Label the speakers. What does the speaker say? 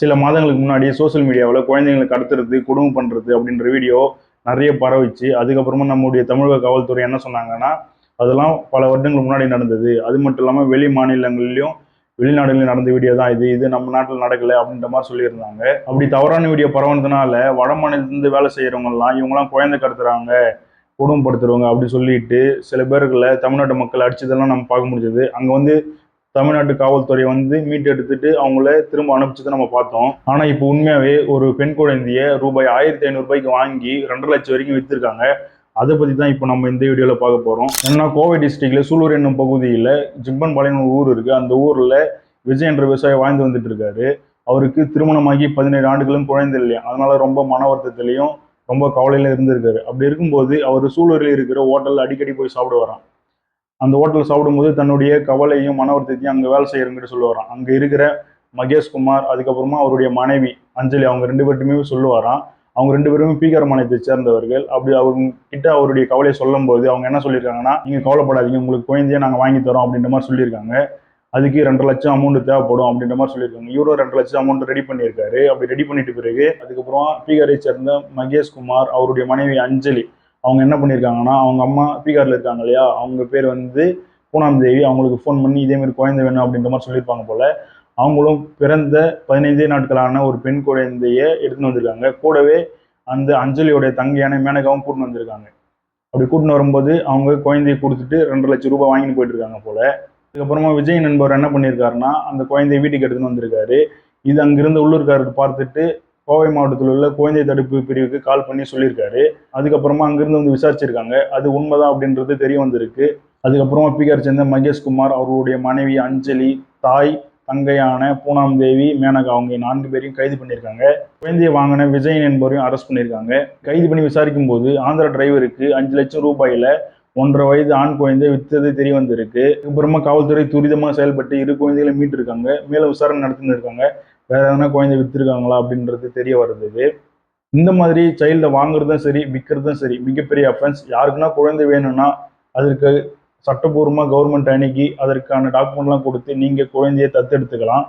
Speaker 1: சில மாதங்களுக்கு முன்னாடி சோஷியல் மீடியாவில் குழந்தைங்களை கடத்துறது கொடுமை பண்ணுறது அப்படின்ற வீடியோ நிறைய பரவிச்சு அதுக்கப்புறமா நம்முடைய தமிழக காவல்துறை என்ன சொன்னாங்கன்னா அதெல்லாம் பல வருடங்களுக்கு முன்னாடி நடந்தது. அது மட்டும் இல்லாமல் வெளி மாநிலங்கள்லையும் வெளிநாடுகளில் நடந்த வீடியோ தான் இது. இது நம்ம நாட்டில் நடக்கலை அப்படின்ற மாதிரி சொல்லியிருந்தாங்க. அப்படி தவறான வீடியோ பரவுனதுனால வட மாநிலத்திலிருந்து வேலை செய்கிறவங்கலாம் இவங்கெல்லாம் குழந்தை கடத்துறாங்க குடும்பப்படுத்துறவங்க அப்படி சொல்லிட்டு சில பேர்களை தமிழ்நாட்டு மக்கள் அடிச்சதெல்லாம் நம்ம பார்க்க முடிஞ்சது. அங்கே வந்து தமிழ்நாட்டு காவல்துறை வந்து மீட்டு எடுத்துட்டு அவங்கள திரும்ப அனுப்பிச்சதை நம்ம பார்த்தோம். ஆனால் இப்போ உண்மையாகவே ஒரு பெண் குழந்தைய ரூபாய் ஆயிரத்தி ஐநூறுபாய்க்கு வாங்கி ரெண்டரை லட்சம் வரைக்கும் விற்றுருக்காங்க அதை பற்றி தான் இப்போ நம்ம இந்த வீடியோவில் பார்க்க போகிறோம் ஏன்னா கோவை டிஸ்ட்ரிக்ட்ல சூலூர் என்னும் பகுதியில் ஜிப்பன் பாளையம் ஊர் இருக்குது அந்த ஊரில் விஜய் என்ற விவசாயி வாழ்ந்து வந்துட்டு இருக்காரு. அவருக்கு திருமணமாகி பதினேழு ஆண்டுகளும் குழந்தை இல்லையா? அதனால ரொம்ப மன வருத்தத்திலையும் ரொம்ப கவலையில இருந்திருக்காரு. அப்படி இருக்கும்போது அவர் சூலூரில் இருக்கிற ஹோட்டலில் அடிக்கடி போய் சாப்பிட வரான் அந்த ஹோட்டலில் சாப்பிடும்போது தன்னுடைய கவலையும் மன வருத்தத்தையும் அங்கே வேலை செய்யறவங்கிட்ட சொல்லுவாராம். அங்கே இருக்கிற மகேஷ்குமார் அதுக்கப்புறமா அவருடைய மனைவி அஞ்சலி அவங்க ரெண்டு பேர்ட்டுமே சொல்லுவாராம். அவங்க ரெண்டு பேருமே பீகார் மாநிலத்தை சேர்ந்தவர்கள். அப்படி அவங்க கிட்ட அவருடைய கவலையை சொல்லும்போது அவங்க என்ன சொல்லியிருக்காங்கன்னா நீங்கள் கவலைப்படாதீங்க உங்களுக்கு குழந்தைய நாங்கள் வாங்கி தரோம் அப்படின்ற மாதிரி சொல்லியிருக்காங்க. அதுக்கு ரெண்டு லட்சம் அமௌண்ட் தேவைப்படும் அப்படின்ற மாதிரி சொல்லியிருக்காங்க. இவரும் ரெண்டு லட்சம் அமௌண்ட் ரெடி பண்ணியிருக்காரு. அப்படி ரெடி பண்ணிட்டு பிறகு அதுக்கப்புறம் பீகாரை சேர்ந்த மகேஷ்குமார் அவருடைய மனைவி அஞ்சலி அவங்க என்ன பண்ணியிருக்காங்கன்னா அவங்க அம்மா பீகாரில் இருக்காங்க இல்லையா? அவங்க பேர் வந்து பூனாம் தேவி. அவங்களுக்கு ஃபோன் பண்ணி இதேமாரி குழந்தை வேணும் அப்படின்ற மாதிரி சொல்லியிருப்பாங்க போல. அவங்களும் பிறந்த பதினைந்தே நாட்களான ஒரு பெண் குழந்தைய எடுத்துன்னு வந்திருக்காங்க. கூடவே அந்த அஞ்சலியோடைய தங்கையான மேனகாவும் கூட்டின்னு வந்திருக்காங்க. அப்படி கூட்டின்னு வரும்போது அவங்க குழந்தையை கொடுத்துட்டு ரெண்டு லட்சம் ரூபாய் வாங்கிட்டு போயிட்டு இருக்காங்க போல. அதுக்கப்புறமா விஜய் நண்பர் என்ன பண்ணியிருக்காருன்னா அந்த குழந்தைய வீட்டுக்கு எடுத்துன்னு வந்திருக்காரு. இது அங்கிருந்து உள்ளூர்காரர் பார்த்துட்டு கோவை மாவட்டத்தில் உள்ள குழந்தை தடுப்பு பிரிவுக்கு கால் பண்ணி சொல்லியிருக்காரு. அதுக்கப்புறமா அங்கிருந்து வந்து விசாரிச்சிருக்காங்க. அது உண்மைதான் அப்படின்றது தெரிய வந்திருக்கு. அதுக்கப்புறமா பிஆர் சேர்ந்த மகேஷ்குமார் அவருடைய மனைவி அஞ்சலி தாய் தங்கையான பூனாம் தேவி மேனகா அவங்க நான்கு பேரையும் கைது பண்ணியிருக்காங்க. குழந்தையை வாங்கின விஜயன் என்பவரையும் அரெஸ்ட் பண்ணியிருக்காங்க. கைது பண்ணி விசாரிக்கும் போது ஆந்திரா டிரைவருக்கு அஞ்சு லட்சம் ரூபாயில ஒன்றரை வயது ஆண் குழந்தை வித்தது தெரிய வந்திருக்கு. அதுக்கப்புறமா காவல்துறை துரிதமாக செயல்பட்டு இரு குழந்தைகளை மீட்டிருக்காங்க. மேலும் விசாரணை நடத்தின்னு இருக்காங்க. வேற எதனா குழந்தை விற்றுருக்காங்களா அப்படின்றது தெரிய வருது. இந்த மாதிரி சைல்டை வாங்குறதும் சரி விற்கிறதும் சரி மிகப்பெரிய அஃபென்ஸ் யாருக்குன்னா குழந்தை வேணும்னா அதற்கு சட்டபூர்வமாக கவர்மெண்ட் அணுகி அதற்கான டாக்குமெண்ட்லாம் கொடுத்து நீங்கள் குழந்தையை தத்தெடுத்துக்கலாம்.